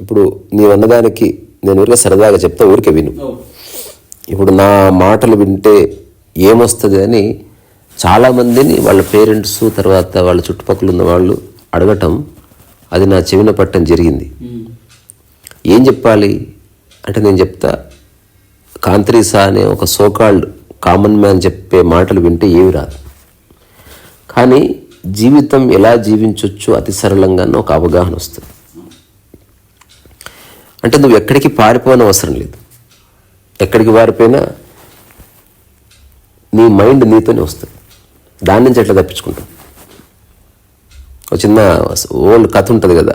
ఇప్పుడు నీవు అన్నదానికి నేను ఊరికే సరదాగా చెప్తా ఊరికే విను. ఇప్పుడు నా మాటలు వింటే ఏమొస్తుంది అని చాలామందిని వాళ్ళ పేరెంట్స్ తర్వాత వాళ్ళ చుట్టుపక్కల ఉన్న వాళ్ళు అడగటం అది నా చెవిన పట్టడం జరిగింది. ఏం చెప్పాలి అంటే నేను చెప్తా కాంత్రీసా అనే ఒక సోకాల్డ్ కామన్ మ్యాన్ చెప్పే మాటలు వింటే ఏమి రాదు. కానీ జీవితం ఎలా జీవించవచ్చు అతి సరళంగా ఒక అవగాహన వస్తుంది. అంటే నువ్వు ఎక్కడికి పారిపోని అవసరం లేదు. ఎక్కడికి పారిపోయినా నీ మైండ్ నీతోనే వస్తుంది. దాని నుంచి ఎట్లా తప్పించుకుంటావు? ఒక చిన్న ఓల్డ్ కథ ఉంటుంది కదా.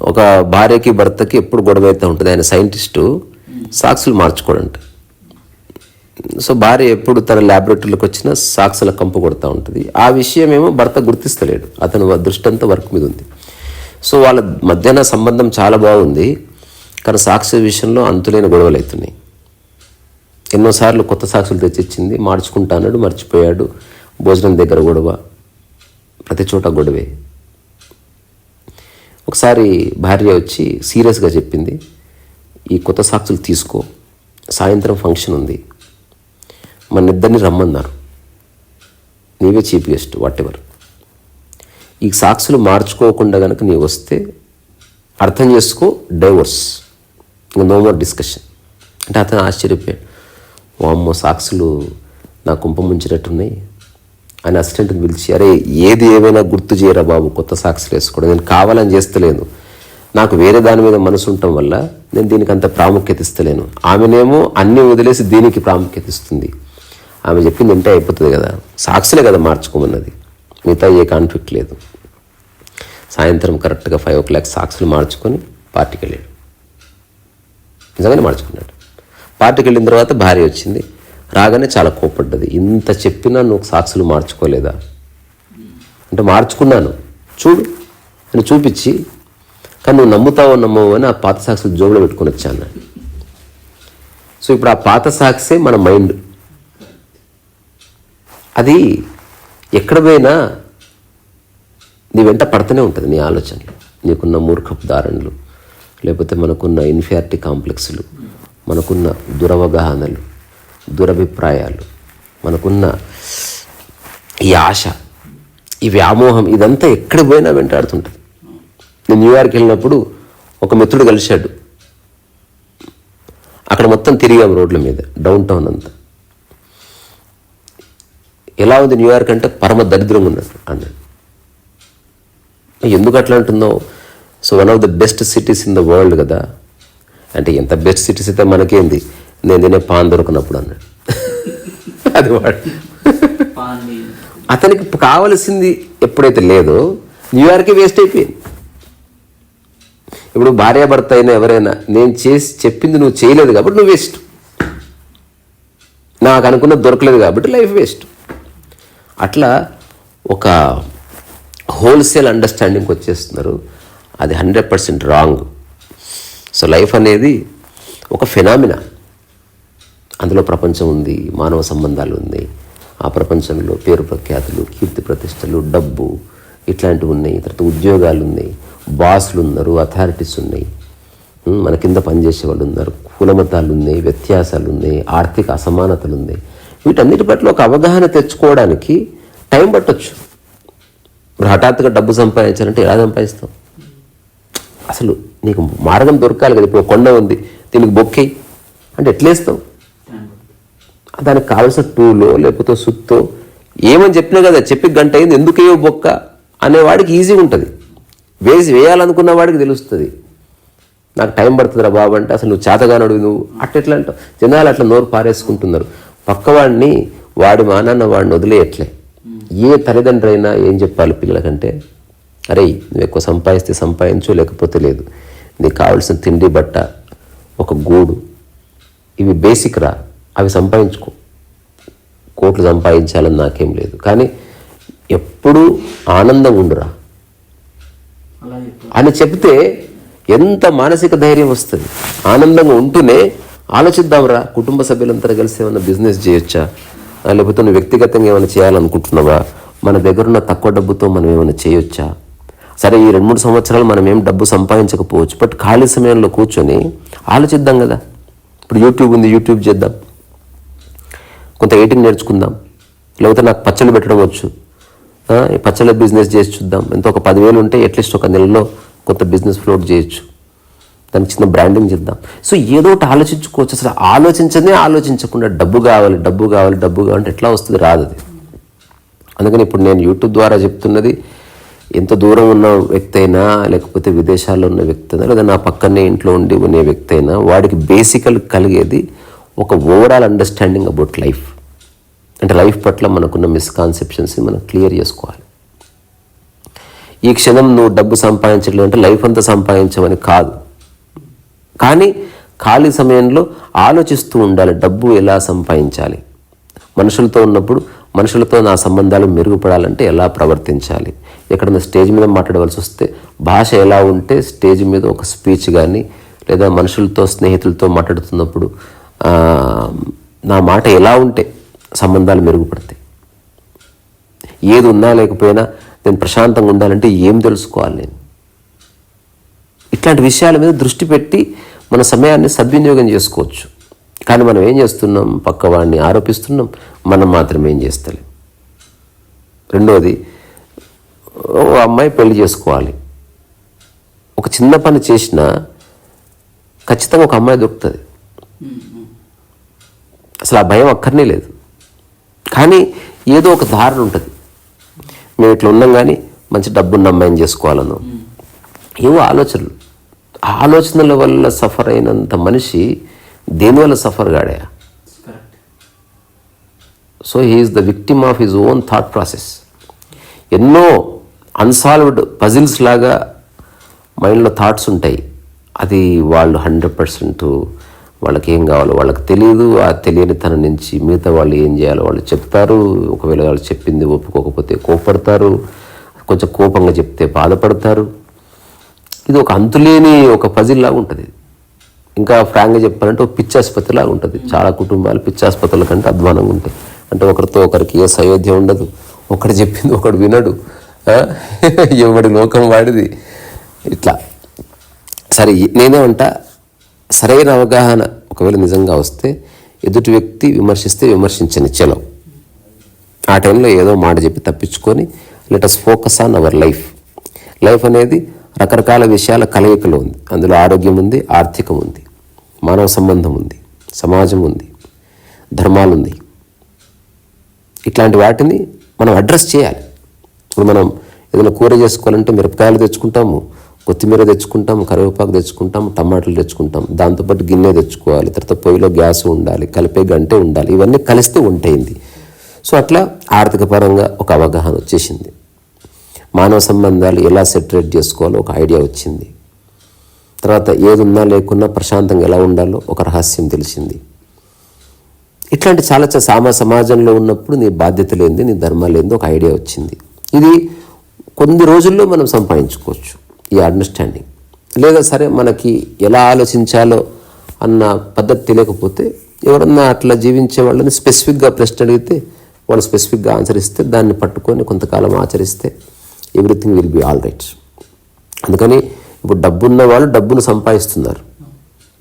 ఒక భార్యకి భర్తకి ఎప్పుడు గొడవ అవుతూ ఉంటుంది. ఆయన సైంటిస్టు సాక్సులు మార్చుకోడంట. సో భార్య ఎప్పుడు తన ల్యాబొరేటరీలోకి వచ్చినా సాక్సుల కంపు కొడుతూ ఉంటుంది. ఆ విషయం ఏమో భర్త గుర్తిస్తలేడు. అతను దృష్టి వర్క్ మీద ఉంది. సో వాళ్ళ మధ్యాహ్న సంబంధం చాలా బాగుంది. కానీ సాక్షి విషయంలో అంతులేని గొడవలు అవుతున్నాయి. ఎన్నోసార్లు కొత్త సాక్షులు తెచ్చిచ్చింది మార్చుకుంటా అన్నాడు మర్చిపోయాడు. భోజనం దగ్గర గొడవ ప్రతి చోట గొడవే. ఒకసారి భార్య వచ్చి సీరియస్గా చెప్పింది ఈ కొత్త సాక్షులు తీసుకో సాయంత్రం ఫంక్షన్ ఉంది. మన ఇద్దరిని రమ్మన్నారు. నీవే చీఫ్ గెస్ట్ వాట్ ఎవర్ ఈ సాక్షులు మార్చుకోకుండా కనుక నీవు వస్తే అర్థం చేసుకో డైవోర్స్. నో మోర్ డిస్కషన్ అంటే అతను ఆశ్చర్యపోయాడు. వామ్మో సాక్షులు నా కుంప ముంచినట్టున్నాయి. ఆయన అసిస్టెంట్ని పిలిచి అరే ఏది ఏమైనా గుర్తు చేయరా బాబు కొత్త సాక్షులు వేసుకోవడం? నేను కావాలని చేస్తలేను. నాకు వేరే దాని మీద మనసు ఉండటం వల్ల నేను దీనికి అంత ప్రాముఖ్యత ఇస్తలేను. ఆమెనేమో అన్నీ వదిలేసి దీనికి ప్రాముఖ్యత ఇస్తుంది. ఆమె చెప్పింది ఉంటే అయిపోతుంది కదా. సాక్షులే కదా మార్చుకోమన్నది. మిగతా ఏ కాన్ఫ్లిక్ట్ లేదు. సాయంత్రం కరెక్ట్గా ఫైవ్ ఓ క్లాక్ సాక్షులు మార్చుకొని పార్టీకి వెళ్ళాడు. నిజంగానే మార్చుకున్నాడు. పార్టీకి వెళ్ళిన తర్వాత భార్య వచ్చింది. రాగానే చాలా కోపడ్డది ఇంత చెప్పినా నువ్వు సాక్షులు మార్చుకోలేదా? అంటే మార్చుకున్నాను. చూడు. అని చూపించి కానీ నువ్వు నమ్ముతావో నమ్మవు అని ఆ పాత సాక్షులు జోబులో పెట్టుకొని వచ్చాను సో ఇప్పుడు ఆ పాత సాక్షే మన మైండ్. అది ఎక్కడ పోయినా నీ వెంట పడుతూనే ఉంటుంది నీ ఆలోచనలు. నీకున్న మూర్ఖపు దారణలు. లేకపోతే మనకున్న ఇన్ఫియారిటీ కాంప్లెక్స్లు మనకున్న దురవగాహనలు దురభిప్రాయాలు మనకున్న ఈ ఆశ ఈ వ్యామోహం ఇదంతా ఎక్కడ పోయినా వెంటాడుతుంటుంది. నేను న్యూయార్క్ వెళ్ళినప్పుడు ఒక మిత్రుడు కలిశాడు. అక్కడ మొత్తం తిరిగాం రోడ్ల మీద డౌన్ టౌన్ అంతా. ఎలా ఉంది న్యూయార్క్ అంటే పరమ దరిద్రంగా ఉన్నట్టు అన్నాడు. ఎందుకు అట్లా అంటున్నావు? So one of the best cities in the world కదా. అంటే ఎంత బెస్ట్ సిటీస్ అయితే మనకేంది? నేను తినే పాన్ దొరకనప్పుడు అన్నాడు. అది వాడు. అతనికి కావలసింది ఎప్పుడైతే లేదో న్యూయార్కే వేస్ట్ అయిపోయింది. ఇప్పుడు భార్యాభర్త అయినా ఎవరైనా నేను చేసి చెప్పింది నువ్వు చేయలేదు కాబట్టి నువ్వు వేస్ట్ నాకు అనుకున్నది దొరకలేదు కాబట్టి లైఫ్ వేస్ట్ అట్లా ఒక హోల్సేల్ అండర్స్టాండింగ్కి వచ్చేస్తున్నారు. అది hundred percent wrong. So life అనేది ఒక ఫెనామినా. అందులో ప్రపంచం ఉంది మానవ సంబంధాలు ఉంది. ఆ ప్రపంచంలో పేరు ప్రఖ్యాతులు కీర్తి ప్రతిష్టలు డబ్బు ఇట్లాంటివి ఉన్నాయి. తర్వాత ఉద్యోగాలు ఉన్నాయి బాసులు ఉన్నారు అథారిటీస్ ఉన్నాయి. మన కింద పనిచేసే వాళ్ళు ఉన్నారు కులమతాలు ఉన్నాయి వ్యత్యాసాలు ఉన్నాయి ఆర్థిక అసమానతలు ఉన్నాయి. వీటన్నిటి పట్ల ఒక అవగాహన తెచ్చుకోవడానికి టైం పట్టొచ్చు. ఇప్పుడు హఠాత్తుగా డబ్బు సంపాదించాలంటే ఎలా సంపాదిస్తాం? అసలు నీకు మార్గం దొరకాలి కదా ఇప్పుడు కొండ ఉంది దీనికి బొక్కి. అంటే ఎట్లేస్తావు దానికి కావాల్సిన టూలో లేకపోతే సుత్తో ఏమని చెప్పినా కదా చెప్పి గంట అయింది ఎందుకు వేయవు బొక్క? అనేవాడికి ఈజీగా ఉంటుంది. వేసి వేయాలనుకున్న వాడికి తెలుస్తుంది. నాకు టైం పడుతుందిరా బాబు అంటే అసలు నువ్వు చేతగానడు నువ్వు. అట్ట ఎట్లా అంటావు? జనాలు అట్లా నోరు పారేసుకుంటున్నారు. పక్కవాడిని వాడి మానాన్న వాడిని వదిలేయట్లే. ఏ తల్లిదండ్రు అయినా ఏం చెప్పాలి పిల్లలకంటే? అరే నువ్వు ఎక్కువ సంపాదిస్తే సంపాదించు లేకపోతే లేదు. నీకు కావాల్సిన తిండి బట్ట ఒక గూడు ఇవి బేసిక్ రా. అవి సంపాదించుకో. కోట్లు సంపాదించాలని నాకేం లేదు. కానీ ఎప్పుడూ ఆనందం ఉండురా. అని చెప్తే ఎంత మానసిక ధైర్యం వస్తుంది? ఆనందంగా ఉంటూనే ఆలోచిద్దాంరా. కుటుంబ సభ్యులంతా కలిసి ఏమైనా బిజినెస్ చేయొచ్చా? లేకపోతే నువ్వు వ్యక్తిగతంగా ఏమైనా చేయాలనుకుంటున్నావా? మన దగ్గర ఉన్న తక్కువ డబ్బుతో మనం ఏమైనా చేయొచ్చా? సరే ఈ రెండు మూడు సంవత్సరాలు మనం ఏం డబ్బు సంపాదించకపోవచ్చు బట్ ఖాళీ సమయంలో కూర్చొని ఆలోచిద్దాం కదా. ఇప్పుడు యూట్యూబ్ ఉంది యూట్యూబ్ చేద్దాం. కొంత ఎయిటింగ్ నేర్చుకుందాం. లేకపోతే నాకు పచ్చళ్ళు పెట్టడం వచ్చు. ఈ పచ్చళ్ళ బిజినెస్ చేసి చూద్దాం. ఎంత ఒక పదివేలు ఉంటే అట్లీస్ట్ ఒక నెలలో కొంత బిజినెస్ ఫ్లోట్ చేయొచ్చు. దానికి చిన్న బ్రాండింగ్ చేద్దాం. సో ఏదో ఒకటి ఆలోచించుకోవచ్చు. అసలు ఆలోచించనే ఆలోచించకుండా డబ్బు కావాలి డబ్బు కావాలి డబ్బు కావాలంటే ఎట్లా వస్తుంది? రాదు అది. అందుకని ఇప్పుడు నేను యూట్యూబ్ ద్వారా చెప్తున్నది ఎంత దూరం ఉన్న వ్యక్తి అయినా లేకపోతే విదేశాల్లో ఉన్న వ్యక్తి అయినా లేదా నా పక్కనే ఇంట్లో ఉండి ఉన్న వ్యక్తి అయినా వాడికి బేసికల్ కలిగేది ఒక ఓవరాల్ అండర్స్టాండింగ్ అబౌట్ లైఫ్ అంటే లైఫ్ పట్ల మనకున్న మిస్కాన్సెప్షన్స్ని మనం క్లియర్ చేసుకోవాలి. ఈ క్షణం నువ్వు డబ్బు సంపాదించట్లేదు అంటే లైఫ్ అంతా సంపాదించమని కాదు. కానీ ఖాళీ సమయంలో ఆలోచిస్తూ ఉండాలి డబ్బు ఎలా సంపాదించాలి? మనుషులతో ఉన్నప్పుడు మనుషులతో నా సంబంధాలు మెరుగుపడాలంటే ఎలా ప్రవర్తించాలి? ఎక్కడైనా స్టేజ్ మీద మాట్లాడవలసి వస్తే భాష ఎలా ఉంటే స్టేజ్ మీద ఒక స్పీచ్ కానీ లేదా మనుషులతో స్నేహితులతో మాట్లాడుతున్నప్పుడు నా మాట ఎలా ఉంటే సంబంధాలు మెరుగుపడతాయి. ఏది ఉన్నా లేకపోయినా నేను ప్రశాంతంగా ఉండాలంటే ఏం తెలుసుకోవాలి నేను? ఇట్లాంటి విషయాల మీద దృష్టి పెట్టి మన సమయాన్ని సద్వినియోగం చేసుకోవచ్చు. కానీ మనం ఏం చేస్తున్నాం? పక్కవాడిని ఆరోపిస్తున్నాం. మనం మాత్రం ఏం చేస్తలేం. రెండవది ఓ అమ్మాయి పెళ్ళి చేసుకోవాలి. ఒక చిన్న పని చేసినా ఖచ్చితంగా ఒక అమ్మాయి దొరుకుతుంది. అసలు ఆ భయం అక్కర్నే లేదు. కానీ ఏదో ఒక ధారణ ఉంటుంది. మేము ఇట్లా ఉన్నాం కానీ మంచి డబ్బున్న అమ్మాయిని చేసుకోవాలను. ఏవో ఆలోచనలు. ఆలోచనల వల్ల సఫర్ అయినంత మనిషి దేనివల్ల suffer గాడా? So he is the victim of his own thought process ఎన్నో అన్సాల్వ్డ్ పజిల్స్ లాగా మైండ్లో థాట్స్ ఉంటాయి. అది వాళ్ళు హండ్రెడ్ పర్సెంట్ వాళ్ళకి ఏం కావాలో వాళ్ళకి తెలియదు ఆ తెలియని తన నుంచి మిగతా వాళ్ళు ఏం చేయాలో వాళ్ళు చెప్తారు. ఒకవేళ వాళ్ళు చెప్పింది ఒప్పుకోకపోతే కోపడతారు కొంచెం కోపంగా చెప్తే బాధపడతారు. ఇది ఒక అంతులేని ఒక పజిల్ లాగా ఉంటుంది. ఇంకా ఫ్రాంక్గా చెప్పాలంటే ఒక పిచ్చి ఆసుపత్రిలా ఉంటుంది. చాలా కుటుంబాలు పిచ్చి ఆసుపత్రుల కంటే అధ్వానంగా ఉంటాయి. అంటే ఒకరితో ఒకరికి ఏ సయోధ్య ఉండదు. ఒకడు చెప్పింది ఒకడు వినడు. ఎవడి లోకం వాడిది? ఇట్లా. సరే నేనేమంటా సరైన అవగాహన ఒకవేళ నిజంగా వస్తే ఎదుటి వ్యక్తి విమర్శిస్తే విమర్శించని చలం. ఆ టైంలో ఏదో మాట చెప్పి తప్పించుకొని let us focus on our life life అనేది రకరకాల విషయాల కలయికలు ఉంది. అందులో ఆరోగ్యం ఉంది ఆర్థికం ఉంది మానవ సంబంధం ఉంది సమాజం ఉంది ధర్మాలు ఉంది. ఇట్లాంటి వాటిని మనం అడ్రస్ చేయాలి. ఇప్పుడు మనం ఏదైనా కూర చేసుకోవాలంటే మిరపకాయలు తెచ్చుకుంటాము కొత్తిమీర తెచ్చుకుంటాం కరివేపాకు తెచ్చుకుంటాం టమాటాలు తెచ్చుకుంటాం దాంతోపాటు గిన్నె తెచ్చుకోవాలి తర్వాత పొయ్యిలో గ్యాస్ ఉండాలి కలిపే గంటే ఉండాలి. ఇవన్నీ కలిస్తే ఉంటాయింది సో అట్లా ఆర్థిక పరంగా ఒక అవగాహన వచ్చేసింది. మానవ సంబంధాలు ఎలా సెటరేట్ చేసుకోవాలో ఒక ఐడియా వచ్చింది. తర్వాత ఏదున్నా లేకున్నా ప్రశాంతంగా ఎలా ఉండాలో ఒక రహస్యం తెలిసింది. ఇట్లాంటి చాలా చాలా సమాజంలో ఉన్నప్పుడు నీ బాధ్యత లేనిది నీ ధర్మాలు లేనిది ఒక ఐడియా వచ్చింది. ఇది కొన్ని రోజుల్లో మనం సంపాదించుకోవచ్చు ఈ అండర్స్టాండింగ్ లేదా సరే మనకి ఎలా ఆలోచించాలో అన్న పద్ధతి తెలియకపోతే ఎవరన్నా అట్లా జీవించే వాళ్ళని స్పెసిఫిక్గా ప్రశ్న అడిగితే వాళ్ళు స్పెసిఫిక్గా ఆన్సర్ ఇస్తే దాన్ని పట్టుకొని కొంతకాలం ఆచరిస్తే everything will be all right అందుకని ఇప్పుడు డబ్బున్న వాళ్ళు డబ్బును సంపాదిస్తున్నారు.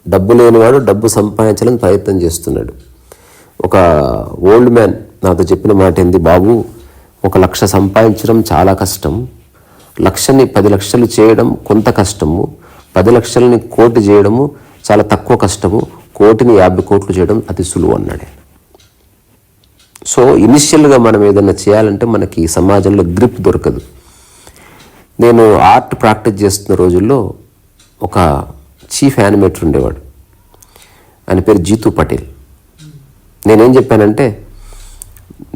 డబ్బు లేనివాడు డబ్బు సంపాదించాలని ప్రయత్నం చేస్తున్నాడు. ఒక ఓల్డ్ మ్యాన్ నాతో చెప్పిన మాట ఏంది బాబు? ఒక లక్ష సంపాదించడం చాలా కష్టం. లక్షని పది లక్షలు చేయడం కొంత కష్టము. పది లక్షలని కోటి చేయడము చాలా తక్కువ కష్టము. కోటిని యాభై కోట్లు చేయడం అతి సులువు అన్నాడు సో ఇనిషియల్గా మనం ఏదైనా చేయాలంటే మనకి ఈ సమాజంలో గ్రిప్ దొరకదు. నేను ఆర్ట్ ప్రాక్టీస్ చేస్తున్న రోజుల్లో ఒక చీఫ్ యానిమేటర్ ఉండేవాడు. ఆయన పేరు జీతు పటేల్. నేనేం చెప్పానంటే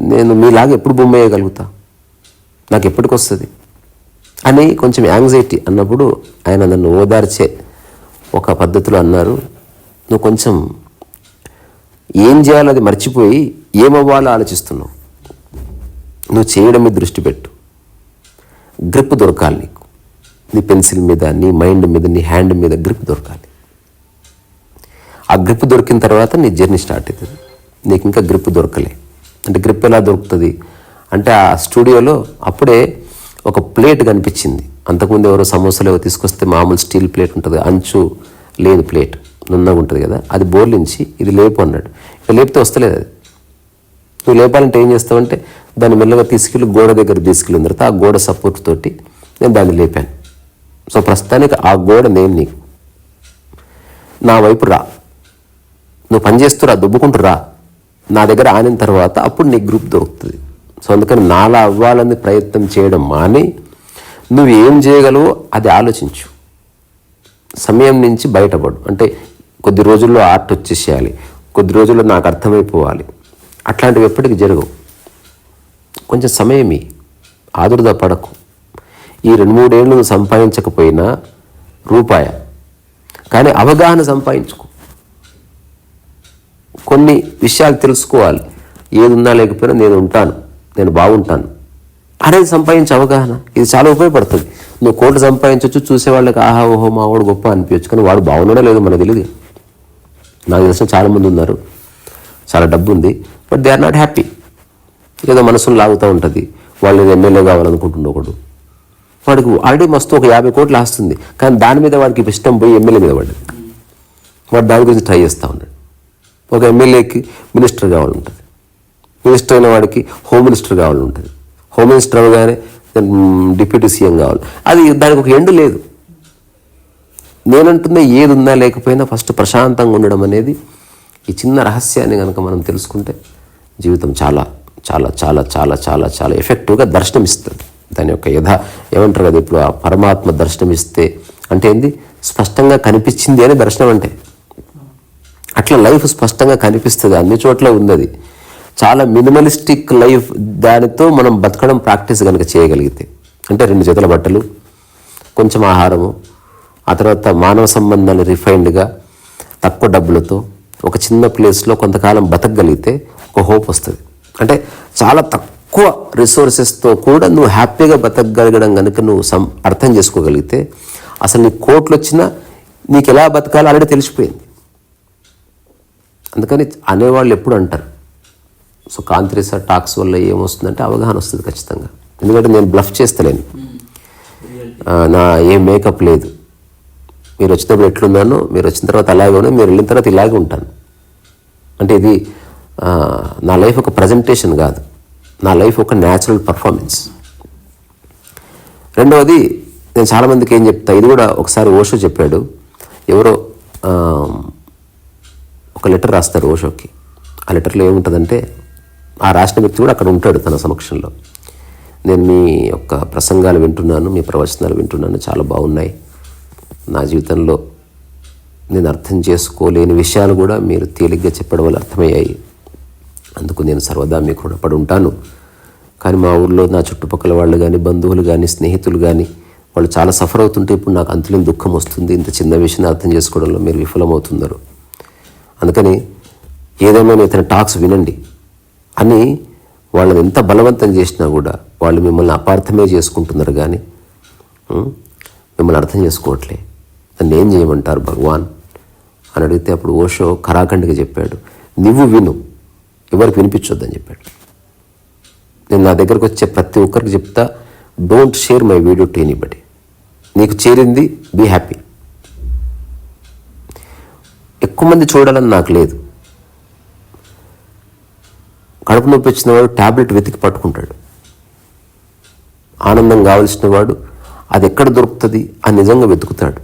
నేను మీలాగా ఎప్పుడు బొమ్మ వేయగలుగుతా? నాకు ఎప్పటికి వస్తుంది? అని కొంచెం యాంగ్జైటీ అన్నప్పుడు ఆయన నన్ను ఓదార్చే ఒక పద్ధతిలో అన్నారు. నువ్వు కొంచెం ఏం చేయాలో అది మర్చిపోయి ఏమవ్వాలో ఆలోచిస్తున్నావు. నువ్వు చేయడం మీద దృష్టి పెట్టు. గ్రిప్ దొరకాలి నీకు. నీ పెన్సిల్ మీద నీ మైండ్ మీద నీ హ్యాండ్ మీద గ్రిప్ దొరకాలి. ఆ గ్రిప్ దొరికిన తర్వాత నీ జర్నీ స్టార్ట్ అవుతుంది. నీకు ఇంకా గ్రిప్ దొరకలే. అంటే గ్రిప్ ఎలా దొరుకుతుంది? అంటే ఆ స్టూడియోలో అప్పుడే ఒక ప్లేట్ కనిపించింది. అంతకుముందు ఎవరో సమోసాలు ఏవో తీసుకొస్తే మామూలు స్టీల్ ప్లేట్ ఉంటుంది అంచు లేదు ప్లేట్ నున్నగా ఉంటుంది కదా అది బోర్లించి ఇది లేపు అన్నాడు. ఇక లేపితే వస్తలేదు అది. నువ్వు లేపాలంటే ఏం చేస్తావంటే దాన్ని మెల్లగా తీసుకెళ్ళి గోడ దగ్గర తీసుకెళ్ళిన తర్వాత ఆ గోడ సపోర్ట్ తోటి నేను దాన్ని లేపాను. సో ప్రస్తుతానికి ఆ గోడ నేను నీకు. నా వైపు రా. నువ్వు పని చేస్తురా దుబ్బుకుంటూ రా. నా దగ్గర ఆనిన తర్వాత అప్పుడు నీకు గ్రూప్ దొరుకుతుంది. సో అందుకని నాలా అవ్వాలని ప్రయత్నం చేయడం మాని నువ్వు ఏం చేయగలవో అది ఆలోచించు. సమయం నుంచి బయటపడు. అంటే కొద్ది రోజుల్లో ఆర్ట్ వచ్చేసేయాలి. కొద్ది రోజుల్లో నాకు అర్థమైపోవాలి. అట్లాంటివి ఎప్పటికీ జరగవు. కొంచెం సమయం ఆదురద పడకు. ఈ రెండు మూడేళ్ళు నువ్వు సంపాదించకపోయినా రూపాయ? కానీ అవగాహన సంపాదించుకో. కొన్ని విషయాలు తెలుసుకోవాలి. ఏది ఉన్నా లేకపోయినా నేను ఉంటాను. నేను బాగుంటాను. అనేది సంపాదించే అవగాహన. ఇది చాలా ఉపయోగపడుతుంది. నువ్వు కోట్లు సంపాదించవచ్చు చూసే వాళ్ళకి ఆహా ఓహో మా వాడు గొప్ప అనిపించచ్చు. కానీ వాడు బాగున్నాడో లేదో మనకు తెలియదు నాకు తెలిసిన చాలామంది ఉన్నారు. చాలా డబ్బు ఉంది but they are not happy. ఏదో మనసును లాగుతూ ఉంటుంది. వాళ్ళు ఏదో ఎమ్మెల్యే కావాలనుకుంటుండే ఒకడు. వాడికి ఆల్రెడీ మస్తు ఒక యాభై కోట్లు ఆస్తుంది. కానీ దాని మీద వాడికి ఇష్టం పోయి ఎమ్మెల్యే మీద పడ్డది. వాడు దాని గురించి ట్రై చేస్తూ ఉన్నాడు. ఒక ఎమ్మెల్యేకి మినిస్టర్ కావాలంటుంది. మినిస్టర్ అయిన వాడికి హోమ్ మినిస్టర్ కావాలంటుంది. హోమ్ మినిస్టర్ అవగానే డిప్యూటీ సీఎం mm, కావాలి. అది దానికి ఒక ఎండు లేదు. నేనంటున్నా ఏది ఉందా లేకపోయినా ఫస్ట్ ప్రశాంతంగా ఉండడం అనేది ఈ చిన్న రహస్యాన్ని కనుక మనం తెలుసుకుంటే జీవితం చాలా చాలా చాలా చాలా చాలా చాలా ఎఫెక్టివ్గా దర్శనమిస్తుంది. దాని యొక్క యథ ఏమంటారు కదా ఇప్పుడు ఆ పరమాత్మ దర్శనమిస్తే అంటే ఏంది? స్పష్టంగా కనిపించింది అని దర్శనం అంటే. అట్లా లైఫ్ స్పష్టంగా కనిపిస్తుంది. అన్ని చోట్ల ఉంది చాలా మినిమలిస్టిక్ లైఫ్ దానితో మనం బతకడం ప్రాక్టీస్ కనుక చేయగలిగితే. అంటే రెండు జతల బట్టలు కొంచెం ఆహారము ఆ తర్వాత మానవ సంబంధాలు రిఫైన్డ్గా తక్కువ డబ్బులతో ఒక చిన్న ప్లేస్లో కొంతకాలం బతకగలిగితే ఒక హోప్ వస్తుంది. అంటే చాలా తక్కువ రిసోర్సెస్తో కూడా నువ్వు హ్యాపీగా బతకగలగడం కనుక నువ్వు సం అర్థం చేసుకోగలిగితే అసలు నీ కోట్లు వచ్చినా నీకు ఎలా బతకాలో ఆల్రెడీ తెలిసిపోయింది. అందుకని అనేవాళ్ళు ఎప్పుడు అంటారు. సో కాంతిరేస టాక్స్ వల్ల ఏమొస్తుందంటే అవగాహన వస్తుంది ఖచ్చితంగా. ఎందుకంటే నేను బ్లఫ్ చేస్తలేను. నా ఏం మేకప్ లేదు. మీరు వచ్చినప్పుడు ఎట్లున్నానో మీరు వచ్చిన తర్వాత అలాగే ఉన్నాను మీరు వెళ్ళిన తర్వాత ఇలాగే ఉంటాను. అంటే ఇది నా లైఫ్ ఒక ప్రజెంటేషన్ కాదు. నా లైఫ్ ఒక న్యాచురల్ పర్ఫార్మెన్స్ రెండవది నేను చాలామందికి ఏం చెప్తా ఇది కూడా ఒకసారి ఓషో చెప్పాడు. ఎవరో ఒక లెటర్ రాస్తారు ఓషోకి. ఆ లెటర్లో ఏముంటుందంటే ఆ రాసిన వ్యక్తి కూడా అక్కడ ఉంటాడు తన సమక్షంలో. నేను మీ యొక్క ప్రసంగాలు వింటున్నాను మీ ప్రవచనాలు వింటున్నాను చాలా బాగున్నాయి. నా జీవితంలో నేను అర్థం చేసుకోలేని విషయాలు కూడా మీరు తేలిగ్గా చెప్పడం వల్ల అర్థమయ్యాయి. అందుకు నేను సర్వదా మీకు రుణపడి ఉంటాను. కానీ మా ఊర్లో నా చుట్టుపక్కల వాళ్ళు కానీ బంధువులు కానీ స్నేహితులు కానీ వాళ్ళు చాలా సఫర్ అవుతుంటే ఇప్పుడు నాకు అంతులేని దుఃఖం వస్తుంది. ఇంత చిన్న విషయాన్ని అర్థం చేసుకోవడంలో మీరు విఫలమవుతున్నారు. అందుకని ఏదేమైనా ఇతని టాక్స్ వినండి. అని వాళ్ళని ఎంత బలవంతం చేసినా కూడా వాళ్ళు మిమ్మల్ని అపార్థమే చేసుకుంటున్నారు కానీ మిమ్మల్ని అర్థం చేసుకోవట్లే. దాన్ని ఏం చేయమంటారు భగవాన్? అని అడిగితే అప్పుడు ఓషో కరాఖండ్గా చెప్పాడు. నువ్వు విను. ఎవరికి వినిపించొద్దని చెప్పాడు. నేను నా దగ్గరకు వచ్చే ప్రతి ఒక్కరికి చెప్తా don't share my video to anybody నీకు చేరింది బీ హ్యాపీ ఎక్కువ మంది చూడాలని నాకు లేదు. కడుపు నొప్పి వచ్చిన వాడు ట్యాబ్లెట్ వెతికి పట్టుకుంటాడు. ఆనందం కావలసిన వాడు అది ఎక్కడ దొరుకుతుంది అని నిజంగా వెతుకుతాడు.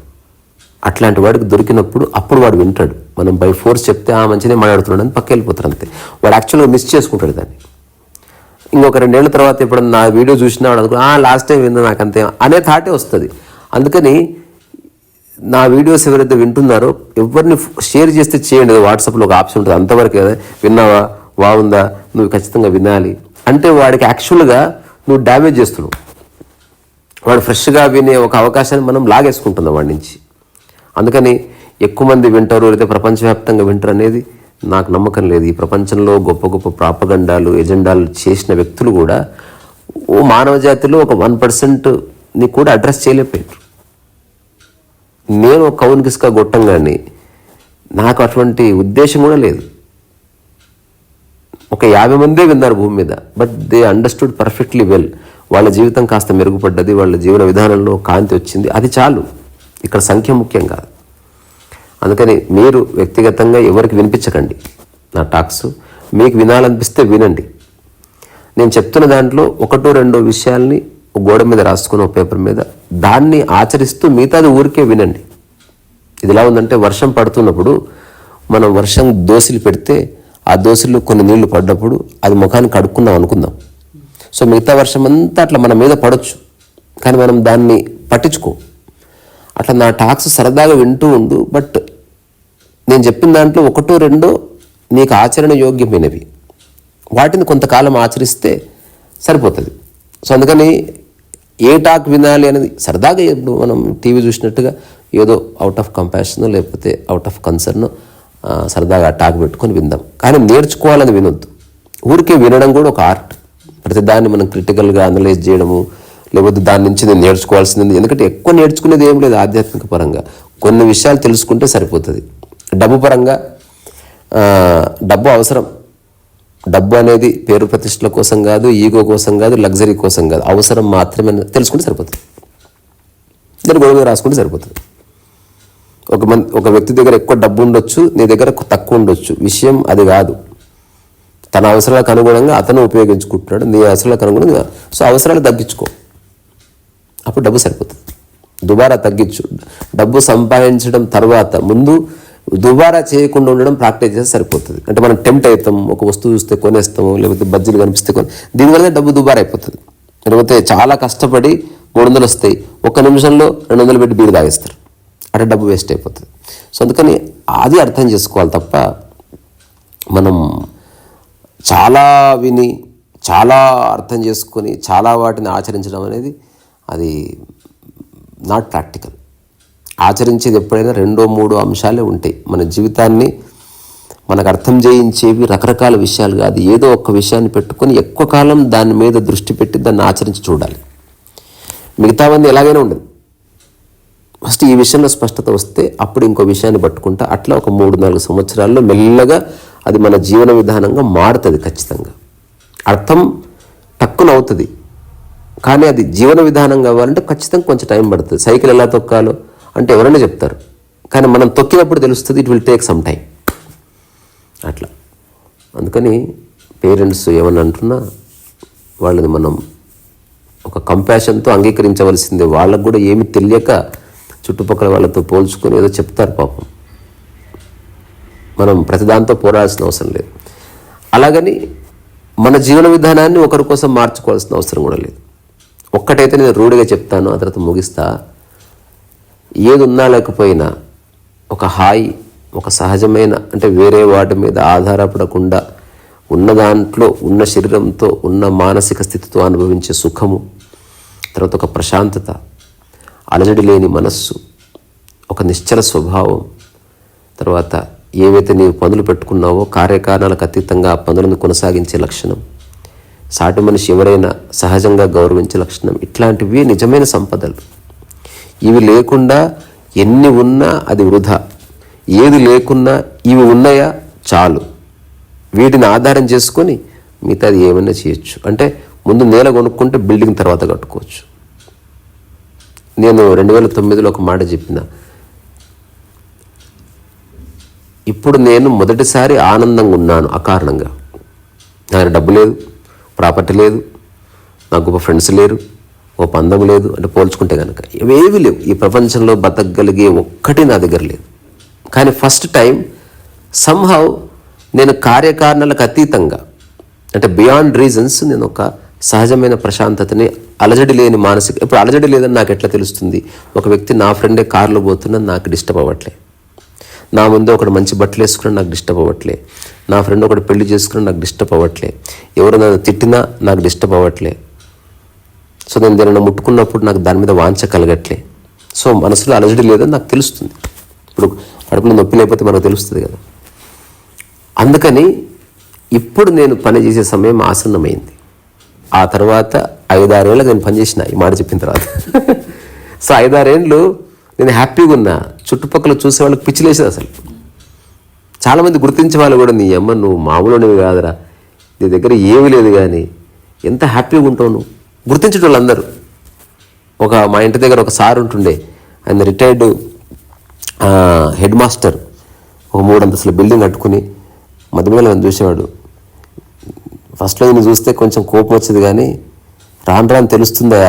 అట్లాంటి వాడికి దొరికినప్పుడు అప్పుడు వాడు వింటాడు. మనం బై ఫోర్స్ చెప్తే ఆ మంచిదే మాట్లాడుతున్నాడు అని పక్క వెళ్ళిపోతారు అంతే. వాడు యాక్చువల్గా మిస్ చేసుకుంటాడు దాన్ని. ఇంకొక రెండేళ్ళ తర్వాత ఇప్పుడు నా వీడియో చూసినా వాడు అనుకో లాస్ట్ టైం విన్నా నాకు అంతే అనే థాటే వస్తుంది. అందుకని నా వీడియోస్ ఎవరైతే వింటున్నారో ఎవరిని షేర్ చేస్తే చేయండి. వాట్సాప్లో ఒక ఆప్షన్ ఉంటుంది. అంతవరకు కదా విన్నావా? బాగుందా? నువ్వు ఖచ్చితంగా వినాలి. అంటే వాడికి యాక్చువల్గా నువ్వు డ్యామేజ్ చేస్తున్నావు. వాడు ఫ్రెష్గా వినే ఒక అవకాశాన్ని మనం లాగేసుకుంటున్నాం వాడి నుంచి. అందుకని ఎక్కువ మంది వింటారు లేదా ప్రపంచవ్యాప్తంగా వింటారు అనేది నాకు నమ్మకం లేదు. ఈ ప్రపంచంలో గొప్ప గొప్ప ప్రాపగండాలు ఎజెండాలు చేసిన వ్యక్తులు కూడా ఓ మానవ జాతిలో ఒక వన్ పర్సెంట్ని కూడా అడ్రస్ చేయలేకపోయారు నేను ఒక గొట్టం కానీ నాకు అటువంటి ఉద్దేశం కూడా లేదు. ఒక యాభై మందే విన్నారు భూమి మీద but they understood perfectly well. వాళ్ళ జీవితం కాస్త మెరుగుపడ్డది వాళ్ళ జీవన విధానంలో కాంతి వచ్చింది. అది చాలు. ఇక్కడ సంఖ్య ముఖ్యం కాదు. అందుకని మీరు వ్యక్తిగతంగా ఎవరికి వినిపించకండి. నా టాక్స్ మీకు వినాలనిపిస్తే వినండి. నేను చెప్తున్న దాంట్లో ఒకటో రెండో విషయాల్ని గోడ మీద రాసుకుని పేపర్ మీద దాన్ని ఆచరిస్తూ మిగతాది ఊరికే వినండి. ఇది ఎలా ఉందంటే వర్షం పడుతున్నప్పుడు మనం వర్షం దోశలు పెడితే ఆ దోశలు కొన్ని నీళ్ళు పడ్డప్పుడు అది ముఖాన్ని కడుక్కున్నాం అనుకుందాం. సో మిగతా వర్షం అంతా అట్లా మన మీద పడవచ్చు కానీ మనం దాన్ని పట్టించుకో. అట్లా నా టాక్స్ సరదాగా వింటూ ఉండు బట్ నేను చెప్పిన దాంట్లో ఒకటో రెండో నీకు ఆచరణ యోగ్యమైనవి వాటిని కొంతకాలం ఆచరిస్తే సరిపోతుంది. సో అందుకని ఏ టాక్ వినాలి అనేది సరదాగా మనం టీవీ చూసినట్టుగా ఏదో అవుట్ ఆఫ్ కంపాషన్ లేకపోతే అవుట్ ఆఫ్ కన్సర్న్ సరదాగా టాక్ పెట్టుకొని విందాం. కానీ నేర్చుకోవాలని వినొద్దు. ఊరికే వినడం కూడా ఒక ఆర్ట్. ప్రతిదాన్ని మనం క్రిటికల్గా అనలైజ్ చేయడము లేకపోతే దాని నుంచి నేను నేర్చుకోవాల్సింది ఎందుకంటే ఎక్కువ నేర్చుకునేది ఏం లేదు ఆధ్యాత్మిక పరంగా. కొన్ని విషయాలు తెలుసుకుంటే సరిపోతుంది. డబ్బు పరంగా డబ్బు అవసరం. డబ్బు అనేది పేరు ప్రతిష్టల కోసం కాదు ఈగో కోసం కాదు లగ్జరీ కోసం కాదు. అవసరం మాత్రమే తెలుసుకుంటే సరిపోతుంది. దాన్ని గొడవ రాసుకుంటే సరిపోతుంది. ఒక మంది ఒక వ్యక్తి దగ్గర ఎక్కువ డబ్బు ఉండొచ్చు నీ దగ్గర తక్కువ ఉండొచ్చు. విషయం అది కాదు. తన అవసరాలకు అనుగుణంగా అతను ఉపయోగించుకుంటున్నాడు నీ అవసరాలకు అనుగుణంగా. సో అవసరాలు తగ్గించుకో. అప్పుడు డబ్బు సరిపోతుంది. దుబారా తగ్గించు. డబ్బు సంపాదించడం తర్వాత ముందు దుబారా చేయకుండా ఉండడం ప్రాక్టీస్ చేస్తే సరిపోతుంది. అంటే మనం టెంప్ట్ అవుతాం ఒక వస్తువు చూస్తే కొనేస్తాము లేకపోతే బజ్జీలు కనిపిస్తే కొని దీనివల్ల డబ్బు దుబారా అయిపోతుంది. లేకపోతే చాలా కష్టపడి మూడు వందలు వస్తాయి ఒక్క నిమిషంలో రెండు వందలు పెట్టి బీరు తాగిస్తారు. అంటే డబ్బు వేస్ట్ అయిపోతుంది. సో అందుకని అది అర్థం చేసుకోవాలి తప్ప మనం చాలా విని చాలా అర్థం చేసుకొని చాలా వాటిని ఆచరించడం అనేది అది నాట్ ప్రాక్టికల్ ఆచరించేది ఎప్పుడైనా రెండో మూడో అంశాలే ఉంటాయి. మన జీవితాన్ని మనకు అర్థం చేయించేవి రకరకాల విషయాలు కాదు. ఏదో ఒక విషయాన్ని పెట్టుకొని ఎక్కువ కాలం దాని మీద దృష్టి పెట్టి దాన్ని ఆచరించి చూడాలి. మిగతావన్నీ ఎలాగైనా ఉండదు. ఫస్ట్ ఈ విషయంలో స్పష్టత వస్తే అప్పుడు ఇంకో విషయాన్ని పట్టుకుంటా అట్లా ఒక మూడు నాలుగు సంవత్సరాల్లో మెల్లగా అది మన జీవన విధానంగా మారుతుంది ఖచ్చితంగా. అర్థం టక్కునవుతుంది కానీ అది జీవన విధానం కావాలంటే ఖచ్చితంగా కొంచెం టైం పడుతుంది. సైకిల్ ఎలా తొక్కాలో అంటే ఎవరైనా చెప్తారు. కానీ మనం తొక్కినప్పుడు తెలుస్తుంది it will take some time అట్లా. అందుకని పేరెంట్స్ ఏమని అంటున్నా వాళ్ళని మనం ఒక కంపాషన్తో అంగీకరించవలసిందే. వాళ్ళకు కూడా ఏమి తెలియక చుట్టుపక్కల వాళ్ళతో పోల్చుకొని ఏదో చెప్తారు పాపం. మనం ప్రతిదాంతో పోరాడాల్సిన అవసరం లేదు. అలాగని మన జీవన విధానాన్ని ఒకరి కోసం మార్చుకోవాల్సిన అవసరం కూడా లేదు. ఒక్కటైతే నేను రూఢిగా చెప్తాను ఆ తర్వాత ముగిస్తా. ఏది ఉన్నా లేకపోయినా ఒక హాయి ఒక సహజమైన అంటే వేరే వాటి మీద ఆధారపడకుండా ఉన్న దాంట్లో ఉన్న శరీరంతో ఉన్న మానసిక స్థితితో అనుభవించే సుఖము తర్వాత ఒక ప్రశాంతత అలజడి లేని మనస్సు ఒక నిశ్చల స్వభావం తర్వాత ఏవైతే నీవు పనులు పెట్టుకున్నావో కార్యకారణాలకు అతీతంగా ఆ పనులను కొనసాగించే లక్షణం సాటి మనిషి ఎవరైనా సహజంగా గౌరవించే లక్షణం ఇట్లాంటివి నిజమైన సంపదలు. ఇవి లేకుండా ఎన్ని ఉన్నా అది వృధా. ఏది లేకున్నా ఇవి ఉన్నాయా? చాలు. వీటిని ఆధారం చేసుకొని మిగతాది ఏమైనా చేయొచ్చు. అంటే ముందు నేల కొనుక్కుంటే బిల్డింగ్ తర్వాత కట్టుకోవచ్చు. నేను రెండు వేల తొమ్మిదిలో ఒక మాట చెప్పిన. ఇప్పుడు నేను మొదటిసారి ఆనందంగా ఉన్నాను అకారణంగా. నాకు డబ్బు లేదు ప్రాపర్టీ లేదు నాకు గొప్ప ఫ్రెండ్స్ లేరు. ఓ పందం లేదు అంటే పోల్చుకుంటే కనుక ఇవేవి లేవు. ఈ ప్రపంచంలో బతకగలిగే ఒక్కటి నా దగ్గర లేదు. కానీ ఫస్ట్ టైం సంహవ్ నేను కార్యకారణాలకు అతీతంగా అంటే బియాండ్ రీజన్స్ నేను ఒక సహజమైన ప్రశాంతతని అలజడి లేని మానసిక ఇప్పుడు అలజడి లేదని నాకు ఎట్లా తెలుస్తుంది? ఒక వ్యక్తి నా ఫ్రెండే కారులో పోతున్నా నాకు డిస్టర్బ్ అవ్వట్లే. నా ముందు ఒకడు మంచి బట్టలు వేసుకుని నాకు డిస్టర్బ్ అవ్వట్లే. నా ఫ్రెండ్ ఒకటి పెళ్ళి చేసుకుని నాకు డిస్టర్బ్ అవ్వట్లే. ఎవరు నన్ను తిట్టినా నాకు డిస్టర్బ్ అవ్వట్లే. సో నేను దీనిని ముట్టుకున్నప్పుడు నాకు దాని మీద వాంఛ కలగట్లే. సో మనసులో అలజడి లేదని నాకు తెలుస్తుంది. ఇప్పుడు కడుపులో నొప్పి లేకపోతే మనకు తెలుస్తుంది కదా. అందుకని ఇప్పుడు నేను పని చేసే సమయం ఆసన్నమైంది. ఆ తర్వాత ఐదారేళ్ళకి నేను పనిచేసిన ఈ మాట చెప్పిన తర్వాత. సో ఐదారేళ్ళు నేను హ్యాపీగా ఉన్నా. చుట్టుపక్కల చూసే వాళ్ళకి పిచ్చిలేసేది అసలు. చాలామంది గుర్తించే వాళ్ళు కూడా నీ అమ్మ నువ్వు మామూలునివి కాదురా. నీ దగ్గర ఏమీ లేదు కానీ ఎంత హ్యాపీగా ఉంటావు నువ్వు? గుర్తించే వాళ్ళందరూ ఒక మా ఇంటి దగ్గర ఒక సార్ ఉంటుండే ఆయన రిటైర్డ్ హెడ్ మాస్టర్ ఒక మూడు అంతస్తుల బిల్డింగ్ కట్టుకుని మధ్య మధ్యలో నన్ను చూసేవాడు. ఫస్ట్లో నేను చూస్తే కొంచెం కోపం వచ్చేది కానీ రాను రాను తెలుస్తుందా?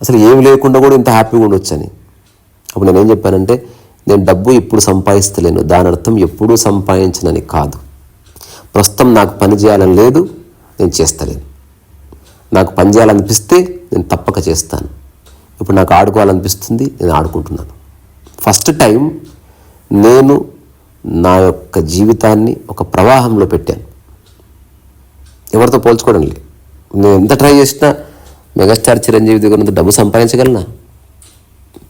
అసలు ఏమి లేకుండా కూడా ఇంత హ్యాపీగా ఉండొచ్చని అప్పుడు నేను ఏం చెప్పానంటే నేను డబ్బు ఎప్పుడు సంపాదిస్తలేను దాని అర్థం ఎప్పుడూ సంపాదించనని కాదు. ప్రస్తుతం నాకు పని చేయాలని లేదు నేను చేస్తలేను. నాకు పని చేయాలనిపిస్తే నేను తప్పక చేస్తాను. ఇప్పుడు నాకు ఆడుకోవాలనిపిస్తుంది నేను ఆడుకుంటున్నాను. ఫస్ట్ టైం నేను నా యొక్క జీవితాన్ని ఒక ప్రవాహంలో పెట్టాను. ఎవరితో పోల్చుకోవడం లేదు నేను ఎంత ట్రై చేసినా మెగాస్టార్ చిరంజీవి దగ్గర నుంచి డబ్బు సంపాదించగలనా?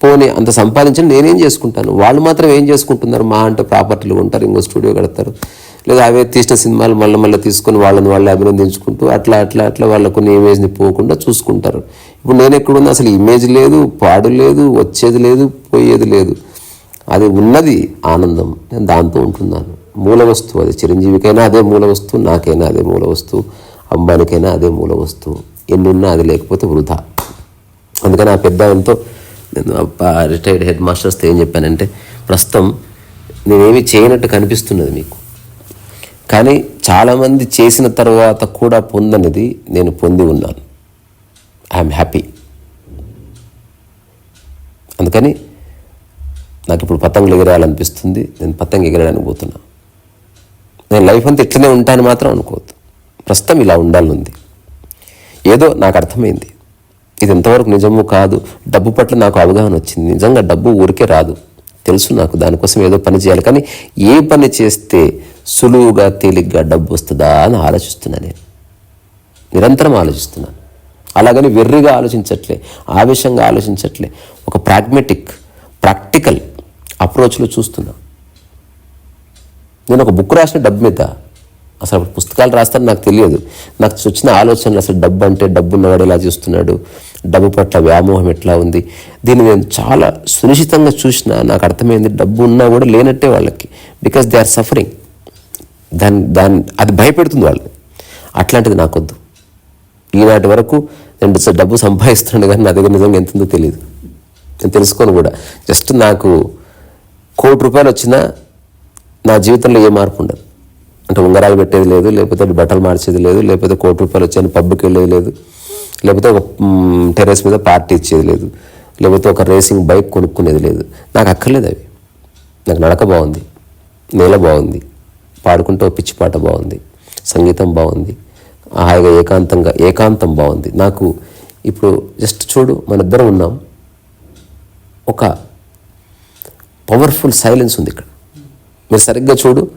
పోనీ అంత సంపాదించి నేనేం చేసుకుంటాను? వాళ్ళు మాత్రం ఏం చేసుకుంటున్నారు? మా అంటే ప్రాపర్టీలు ఉంటారు ఇంకో స్టూడియో కడతారు. లేదా అవే తీసిన సినిమాలు మళ్ళీ మళ్ళీ తీసుకొని వాళ్ళని వాళ్ళు అభినందించుకుంటూ అట్లా అట్లా అట్లా వాళ్ళ కొన్ని ఇమేజ్ని పోకుండా చూసుకుంటారు. ఇప్పుడు నేను ఎక్కడున్నా అసలు ఇమేజ్ లేదు పాడు లేదు వచ్చేది లేదు పోయేది లేదు. అది ఉన్నది ఆనందం. నేను దాంతో ఉంటున్నాను. మూల వస్తువు అది. చిరంజీవికైనా అదే మూల వస్తువు నాకైనా అదే మూల వస్తువు అంబానికైనా అదే మూల వస్తువు. ఎన్నున్నా అది లేకపోతే వృధా. అందుకని ఆ పెద్ద ఎంతో నేను రిటైర్డ్ హెడ్ మాస్టర్స్తో ఏం చెప్పానంటే ప్రస్తుతం నేనేమి చేయనట్టు కనిపిస్తున్నది మీకు. కానీ చాలామంది చేసిన తర్వాత కూడా పొందనిది నేను పొంది ఉన్నాను. ఐఎమ్ హ్యాపీ అందుకని నాకు ఇప్పుడు పతంగులు ఎగరేయాలనిపిస్తుంది. నేను పతంగ ఎగరడానికి పోతున్నా. నేను లైఫ్ అంతా ఇట్లనే ఉంటాను మాత్రం అనుకోవద్దు. ప్రస్తుతం ఇలా ఉండాలనుంది. ఏదో నాకు అర్థమైంది. ఇది ఎంతవరకు నిజము కాదు. డబ్బు పట్ల నాకు అవగాహన వచ్చింది. నిజంగా డబ్బు ఊరికే రాదు. తెలుసు నాకు దానికోసం ఏదో పని చేయాలి. కానీ ఏ పని చేస్తే సులువుగా తేలిగ్గా డబ్బు వస్తుందా అని ఆలోచిస్తున్నా నేను. నిరంతరం ఆలోచిస్తున్నాను. అలాగని వెర్రిగా ఆలోచించట్లే ఆవేశంగా ఆలోచించట్లే. ఒక ప్రాగ్మెటిక్ ప్రాక్టికల్ అప్రోచ్లో చూస్తున్నా. నేను ఒక బుక్ రాసిన డబ్బు మీద అసలు పుస్తకాలు రాస్తాను నాకు తెలియదు. నాకు వచ్చిన ఆలోచనలు అసలు డబ్బు అంటే డబ్బు ఉన్నవాడు ఎలా చూస్తున్నాడు? డబ్బు పట్ల వ్యామోహం ఎట్లా ఉంది? దీన్ని నేను చాలా సునిశ్చితంగా చూసిన నాకు అర్థమైంది డబ్బు ఉన్నా కూడా లేనట్టే వాళ్ళకి. బికాస్ దే ఆర్ సఫరింగ్ దాని దాన్ని అది భయపెడుతుంది వాళ్ళని. అట్లాంటిది నాకొద్దు. ఈనాటి వరకు నేను డబ్బు సంపాదిస్తున్నాను కానీ నా దగ్గర నిజంగా ఎంత ఉందో తెలియదు నేను తెలుసుకోను కూడా. జస్ట్ నాకు కోటి రూపాయలు వచ్చినా నా జీవితంలో ఏ మార్పు ఉండదు. అంటే ఉంగరాలు పెట్టేది లేదు లేకపోతే బట్టలు మార్చేది లేదు లేకపోతే కోటి రూపాయలు వచ్చాయని పబ్కి వెళ్ళేది లేదు. లేకపోతే ఒక టెర్రస్ మీద పార్టీ ఇచ్చేది లేదు. లేకపోతే ఒక రేసింగ్ బైక్ కొనుక్కునేది లేదు. నాకు అక్కర్లేదు అవి. నాకు నడక బాగుంది. నేల బాగుంది. పాడుకుంటూ పిచ్చి పాట బాగుంది. సంగీతం బాగుంది. హాయిగా ఏకాంతంగా ఏకాంతం బాగుంది. నాకు ఇప్పుడు జస్ట్ చూడు మన ఇద్దరం ఉన్నాం. ఒక పవర్ఫుల్ సైలెన్స్ ఉంది ఇక్కడ. మీరు సరిగ్గా చూడు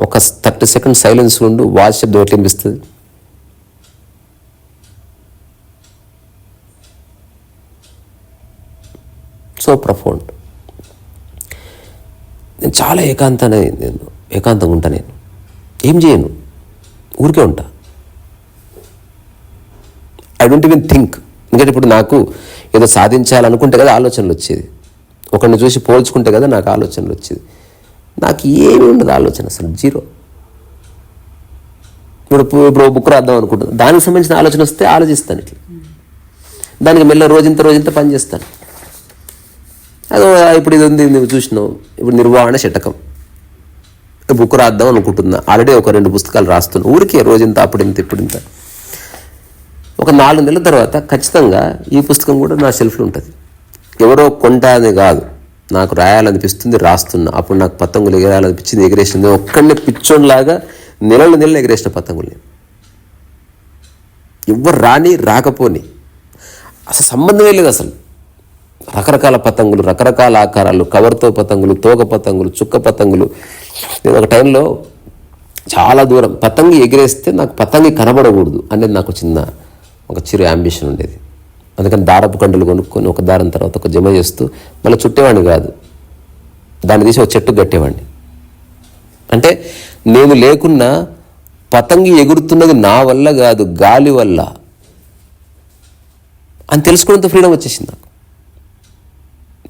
ఒక థర్టీ సెకండ్ సైలెన్స్ ఉండు వాచ్ శబ్దం ఎట్లా వినిపిస్తుంది? So profound. నేను చాలా ఏకాంతాన్ని నేను ఏకాంతంగా ఉంటా నేను. ఏం చేయను? ఊరికే ఉంటా. ఐ డోంట్ ఈవెన్ థింక్ ఎందుకంటే ఇప్పుడు నాకు ఏదో సాధించాలనుకుంటే కదా ఆలోచనలు వచ్చేది. ఒకరిని చూసి పోల్చుకుంటే కదా నాకు ఆలోచనలు వచ్చేది. నాకు ఏమి ఉండదు ఆలోచన అసలు జీరో. ఇప్పుడు ఇప్పుడు బుక్ రాద్దాం అనుకుంటున్నాను దానికి సంబంధించిన ఆలోచన వస్తే ఆలోచిస్తాను ఇట్లా. దానికి మెల్ల రోజింత రోజంత పని చేస్తాను. అదో ఇప్పుడు ఇది ఉంది నువ్వు చూసినావు? ఇప్పుడు నిర్వహణ శటకం బుక్ రాద్దాం అనుకుంటున్నా. ఆల్రెడీ ఒక రెండు పుస్తకాలు రాస్తున్నా. ఊరికే రోజంతా అప్పుడింత ఇప్పుడింత. ఒక నాలుగు నెలల తర్వాత ఖచ్చితంగా ఈ పుస్తకం కూడా నా షెల్ఫ్లో ఉంటుంది. ఎవరో కొంటానే కాదు. నాకు రాయాలనిపిస్తుంది రాస్తున్నా. అప్పుడు నాకు పతంగులు ఎగరాలనిపించింది ఎగిరేసింది. ఒక్కడిని పిచ్చోన్లాగా నెలలు నెలలు ఎగిరేసిన పతంగులు నేను. ఎవ్వరు రాని రాకపోని. అసలు సంబంధమే లేదు అసలు. రకరకాల పతంగులు రకరకాల ఆకారాలు కవర్తో పతంగులు తోక పతంగులు చుక్క పతంగులు. నేను ఒక టైంలో చాలా దూరం పతంగి ఎగిరేస్తే నాకు పతంగి కనబడకూడదు అనేది నాకు చిన్న ఒక చిరు అంబిషన్ ఉండేది. అందుకని దారపు కండలు కొనుక్కొని ఒక దారం తర్వాత ఒక జమ చేస్తూ మళ్ళీ చుట్టేవాడిని కాదు. దాన్ని తీసి ఒక చెట్టు కట్టేవాడిని. అంటే నేను లేకున్నా పతంగి ఎగురుతున్నది నా వల్ల కాదు గాలి వల్ల అని తెలుసుకున్నంత ఫ్రీడమ్ వచ్చేసింది నాకు.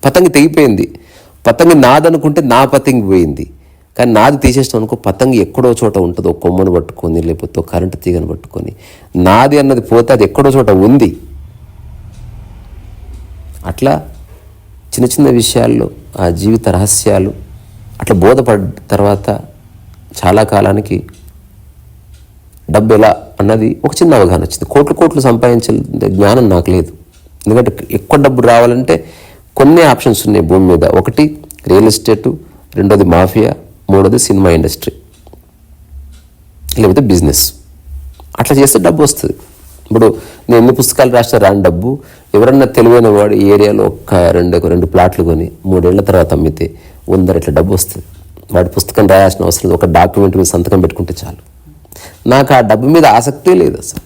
పతంగి తెగిపోయింది. పతంగి నాదనుకుంటే నా పతంగి పోయింది. కానీ నాది తీసేసిన అనుకో పతంగి ఎక్కడో చోట ఉంటుంది. ఒక కొమ్మను పట్టుకొని లేకపోతే కరెంటు తీగను పట్టుకొని. నాది అన్నది పోతే అది ఎక్కడో చోట ఉంది. అట్లా చిన్న చిన్న విషయాల్లో ఆ జీవిత రహస్యాలు అట్లా బోధపడ్డ తర్వాత చాలా కాలానికి డబ్బు ఎలా అన్నది ఒక చిన్న అవగాహన వచ్చింది. కోట్లు కోట్లు సంపాదించే జ్ఞానం నాకు లేదు. ఎందుకంటే ఎక్కువ డబ్బు రావాలంటే కొన్ని ఆప్షన్స్ ఉన్నాయి భూమి మీద. ఒకటి రియల్ ఎస్టేటు రెండోది మాఫియా మూడోది సినిమా ఇండస్ట్రీ. లేకపోతే బిజినెస్. అట్లా చేస్తే డబ్బు వస్తుంది. ఇప్పుడు నేను ఎన్ని పుస్తకాలు రాసినా రాని డబ్బు. ఎవరన్నా తెలివైన వాడు ఏరియాలో ఒక్క రెండు రెండు ప్లాట్లు కొని మూడేళ్ళ తర్వాత అమ్మితే వందర ఇట్లా డబ్బు వస్తుంది. వాడి పుస్తకం రాయాల్సిన అవసరం ఒక డాక్యుమెంట్ మీద సంతకం పెట్టుకుంటే చాలు. నాకు ఆ డబ్బు మీద ఆసక్తే లేదు అసలు.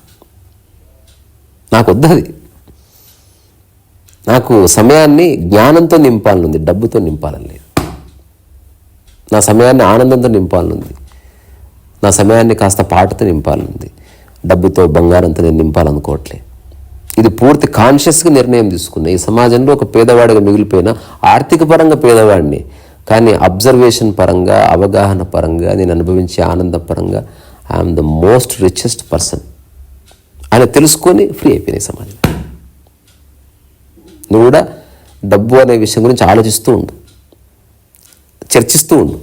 నాకు వద్దు అది నాకు సమయాన్ని జ్ఞానంతో నింపాలనుంది డబ్బుతో నింపాలని లేదు నా సమయాన్ని ఆనందంతో నింపాలనుంది. నా సమయాన్ని కాస్త పాటతో నింపాలనుంది. డబ్బుతో బంగారంతో నేను నింపాలనుకోవట్లే. ఇది పూర్తి కాన్షియస్గా నిర్ణయం తీసుకున్నా ఈ సమాజంలో ఒక పేదవాడిగా మిగిలిపోయిన ఆర్థిక పరంగా పేదవాడిని కానీ అబ్జర్వేషన్ పరంగా అవగాహన పరంగా నేను అనుభవించే ఆనంద పరంగా I'm the most richest person అని తెలుసుకొని ఫ్రీ అయిపోయినాయి సమాజం. నువ్వు కూడా డబ్బు అనే విషయం గురించి ఆలోచిస్తూ ఉండు. చర్చిస్తూ ఉండు.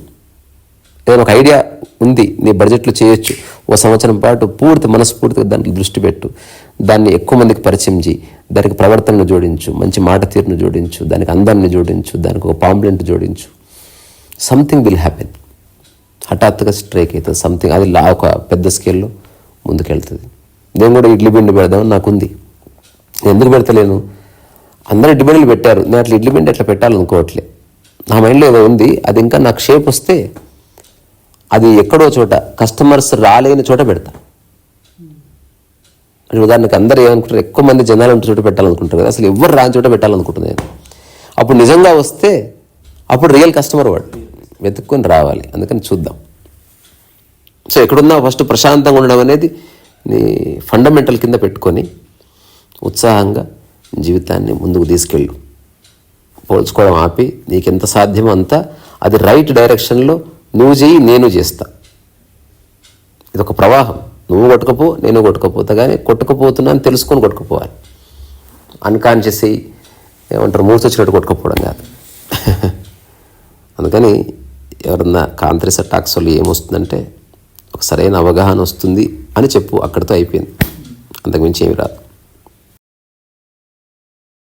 ఏదైనా ఒక ఐడియా ఉంది నీ బడ్జెట్లో చేయొచ్చు. ఓ సంవత్సరం పాటు పూర్తి మనస్ఫూర్తిగా దానికి దృష్టి పెట్టు. దాన్ని ఎక్కువ మందికి పరిచయం చేయి దానికి ప్రవర్తనను జోడించు. మంచి మాట తీరును జోడించు. దానికి అందాన్ని జోడించు. దానికి ఒక పాంప్లెంట్ జోడించు. సంథింగ్ విల్ హ్యాపెన్ హఠాత్తుగా స్ట్రైక్ అవుతుంది. సంథింగ్ అది లా ఒక పెద్ద స్కేల్లో ముందుకెళ్తుంది. నేను కూడా ఇడ్లీ పిండి పెడదామని నాకుంది. ఎందుకు పెడతలేను? అందరూ ఇడ్లిబెండలు పెట్టారు. నేను అట్లా ఇడ్లీ అట్లా పెట్టాలనుకోవట్లే. నా మైండ్లో ఏదో ఉంది. అది ఇంకా నాకు షేప్ వస్తే అది ఎక్కడో చోట కస్టమర్స్ రాలేని చోట పెడతా. అంటే ఉదాహరణకి అందరూ ఏమనుకుంటారు? ఎక్కువ మంది జనాలు ఉన్న చోట పెట్టాలనుకుంటారు కదా. అసలు ఎవరు రాని చోట పెట్టాలనుకుంటున్నాను నేను. అప్పుడు నిజంగా వస్తే అప్పుడు రియల్ కస్టమర్ వాడు. వెతుక్కొని రావాలి. అందుకని చూద్దాం. సో ఎక్కడున్నా ఫస్ట్ ప్రశాంతంగా ఉండడం అనేది నీ ఫండమెంటల్ కింద పెట్టుకొని ఉత్సాహంగా జీవితాన్ని ముందుకు తీసుకెళ్ళు. పోల్చుకోవడం ఆపి నీకు ఎంత సాధ్యమో అంత అది రైట్ డైరెక్షన్లో నువ్వు చెయ్యి నేను చేస్తా. ఇది ఒక ప్రవాహం. నువ్వు కొట్టుకపో నేను కొట్టుకపోతా. కానీ కొట్టుకుపోతున్నాను అని తెలుసుకొని కొట్టుకుపోవాలి. అన్కాన్షియస్ అయ్యి ఏమంటారు? మూర్తి వచ్చినట్టు కొట్టుకుపోవడం కాదు. అందుకని ఎవరన్నా కాంత్రిస టాక్స్ వల్ల ఏమొస్తుందంటే ఒక సరైన అవగాహన వస్తుంది అని చెప్పు. అక్కడితో అయిపోయింది. అంతకుమించి ఏమి రాదు.